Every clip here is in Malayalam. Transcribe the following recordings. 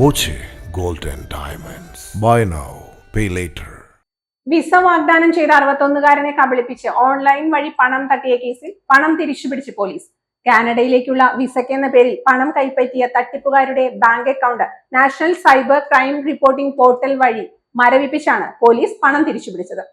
Boche gold and Diamonds. Buy now, pay later. Visa വാഗ്ദാനം ചെയ്ത അറുപത്തൊന്നുകാരനെ കബളിപ്പിച്ച് ഓൺലൈൻ വഴി പണം തട്ടിയ കേസിൽ പണം തിരിച്ചുപിടിച്ച് പോലീസ് കാനഡയിലേക്കുള്ള വിസയ്ക്ക് എന്ന പേരിൽ പണം കൈപ്പറ്റിയ തട്ടിപ്പുകാരുടെ bank account national cyber crime reporting portal വഴി മരവിപ്പിച്ചാണ് പോലീസ് പണം തിരിച്ചുപിടിച്ചത്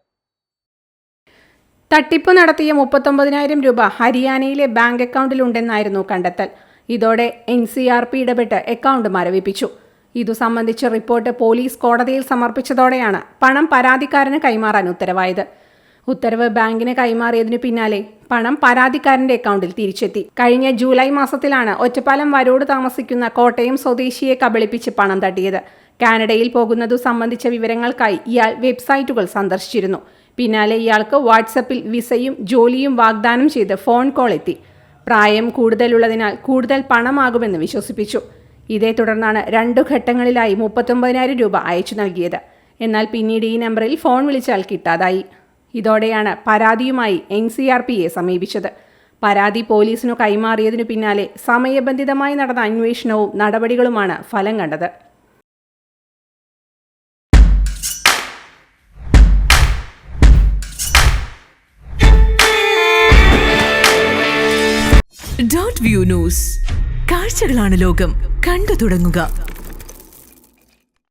തട്ടിപ്പ് നടത്തിയ മുപ്പത്തൊമ്പതിനായിരം രൂപ ഹരിയാനയിലെ ബാങ്ക് അക്കൗണ്ടിലുണ്ടെന്നായിരുന്നു കണ്ടെത്തൽ ഇതോടെ എൻ സി ആർ പി ഇടപെട്ട് അക്കൗണ്ട് മരവിപ്പിച്ചു ഇതു സംബന്ധിച്ച് റിപ്പോർട്ട് പോലീസ് കോടതിയിൽ സമർപ്പിച്ചതോടെയാണ് പണം പരാതിക്കാരന് കൈമാറാൻ ഉത്തരവായത്. ഉത്തരവ് ബാങ്കിന് കൈമാറിയതിനു പിന്നാലെ പണം പരാതിക്കാരന്റെ അക്കൗണ്ടിൽ തിരിച്ചെത്തി. കഴിഞ്ഞ ജൂലൈ മാസത്തിലാണ് ഒറ്റപ്പാലം വരോട് താമസിക്കുന്ന കോട്ടയം സ്വദേശിയെ കബളിപ്പിച്ച് പണം തട്ടിയത്. കാനഡയിൽ പോകുന്നതു സംബന്ധിച്ച വിവരങ്ങൾക്കായി ഇയാൾ വെബ്സൈറ്റുകൾ സന്ദർശിച്ചിരുന്നു. പിന്നാലെ ഇയാൾക്ക് വാട്സപ്പിൽ വിസയും ജോലിയും വാഗ്ദാനം ചെയ്ത് ഫോൺ കോൾ എത്തി. പ്രായം കൂടുതലുള്ളതിനാൽ കൂടുതൽ പണമാകുമെന്ന് വിശ്വസിപ്പിച്ചു. ഇതേ തുടർന്നാണ് രണ്ടു ഘട്ടങ്ങളിലായി മുപ്പത്തൊമ്പതിനായിരം രൂപ അയച്ചു നൽകിയത്. എന്നാൽ പിന്നീട് ഈ നമ്പറിൽ ഫോൺ വിളിച്ചാൽ കിട്ടാതായി. ഇതോടെയാണ് പരാതിയുമായി എൻ സി ആർ പിയെ സമീപിച്ചത്. പരാതി പോലീസിനു കൈമാറിയതിനു പിന്നാലെ സമയബന്ധിതമായി നടന്ന അന്വേഷണവും നടപടികളുമാണ് ഫലം കണ്ടത്. Dot view news. കാഴ്ചകളാണ് ലോകം. കണ്ടു തുടങ്ങുക.